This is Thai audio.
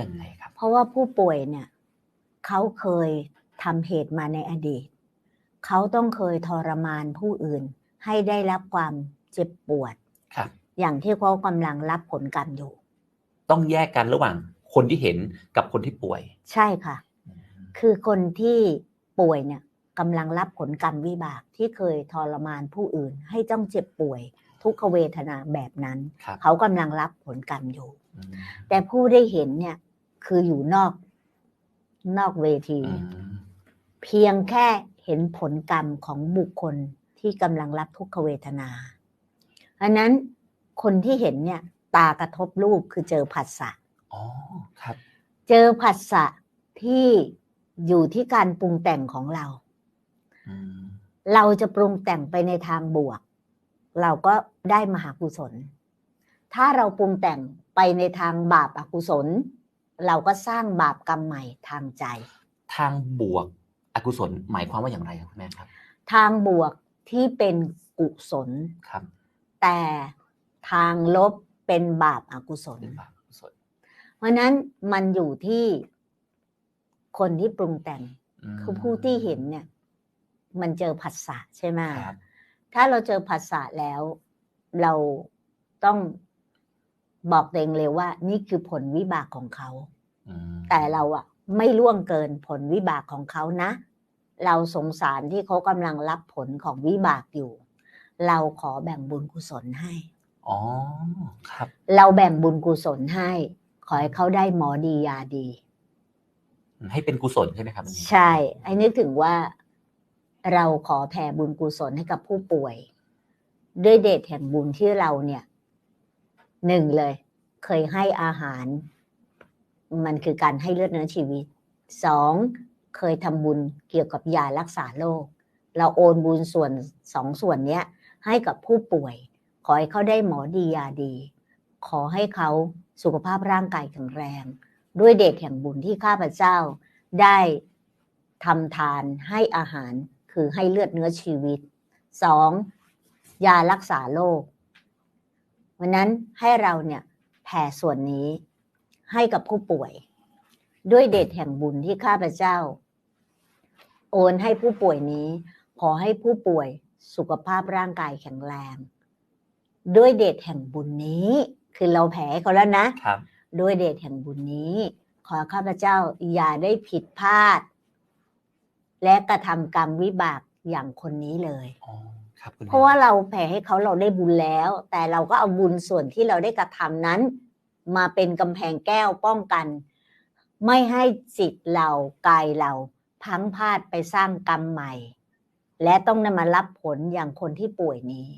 ยังไงครับ เพราะว่าผู้ป่วยเนี่ยเขาเคยทำเหตุมาในอดีต เขาต้องเคยทรมานผู้อื่น ให้ได้รับความเจ็บปวดครับอย่างที่เขากำลังรับผลกรรมอยู่ ต้องแยกกันระหว่างคนที่เห็นกับคนที่ป่วย ใช่ค่ะ คือคนที่ป่วยเนี่ยกำลังรับผลกรรมวิบากที่เคยทรมานผู้อื่น ให้ต้องเจ็บป่วย ทุกขเวทนาแบบนั้นครับเขากำลังรับผลกรรมอยู่อืมแต่ผู้ได้เห็นเนี่ย คืออยู่นอกนอกเวทีอืมเพียงแค่เห็นผลกรรมของบุคคลที่กำลังรับทุกขเวทนาอันนั้นคนที่เห็นเนี่ย ตากระทบรูปคือเจอผัสสะอ๋อครับ เจอผัสสะที่อยู่ที่การปรุงแต่งของเราอืมเราจะปรุงแต่งไปในทางบวก เราก็ได้มหากุศล ถ้าเราปรุงแต่งไปในทางบาปอกุศล เราก็สร้างบาปกรรมใหม่ทางใจ ทางบวกอกุศลหมายความว่าอย่างไรครับคุณแม่ครับ ทางบวกที่เป็นกุศลครับ แต่ทางลบเป็นบาปอากุศลเป็นบาปอกุศลเพราะฉะนั้นมันอยู่ที่คนที่ปรุงแต่งมคือผู้ที่เห็นเนี่ย มันเจอผัสสะใช่ไหมครับ ถ้าเราเจอผัสสะแล้ว เราต้องบอกตัวเองเลยว่า นี่คือผลวิบากของเขาอืมแต่เราอะไม่ล่วงเกินผลวิบากของเขานะ เราสงสารที่เขากำลังรับผลของวิบากอยู่ เราขอแบ่งบุญกุศลให้อ๋อครับ เราแบ่งบุญกุศลให้ ขอให้เขาได้หมอดียาดี ให้เป็นกุศลใช่ไหมครับอันนี้ใช่ไอ้นึกถึงว่า เราขอแผ่บุญกุศลให้กับผู้ป่วย ด้วยเดชแห่งบุญที่เราเนี่ยหนึ่งเลย เคยให้อาหาร มันคือการให้เลือดเนื้อชีวิตสองเคยทำบุญเกี่ยวกับยารักษาโรคเราโอนบุญส่วนสองส่วนเนี้ย ให้กับผู้ป่วย ขอให้เขาได้หมอดียาดี ขอให้เขาสุขภาพร่างกายแข็งแรง ด้วยเดชแห่งบุญที่ข้าพเจ้าได้ทำทานให้อาหาร คือให้เลือดเนื้อชีวิตสองยารักษาโรควันนั้นให้เราเนี่ยแผ่ส่วนนี้ให้กับผู้ป่วย ด้วยเดชแห่งบุญที่ข้าพเจ้า โอนให้ผู้ป่วยนี้ ขอให้ผู้ป่วยสุขภาพร่างกายแข็งแรง ด้วยเดชแห่งบุญนี้ คือเราแผ่ให้เขาแล้วนะครับ ด้วยเดชแห่งบุญนี้ ขอข้าพเจ้าอย่าได้ผิดพลาด และกระทำกรรมวิบากอย่างคนนี้เลยอ๋อครับคุณแม่เพราะว่าเราแผ่ให้เขาเราได้บุญแล้ว แต่เราก็เอาบุญส่วนที่เราได้กระทำนั้น มาเป็นกำแพงแก้วป้องกัน ไม่ให้จิตเรากายเราพลังพลาดไปสร้างกรรมใหม่ และต้องนำมารับผลอย่างคนที่ป่วยนี้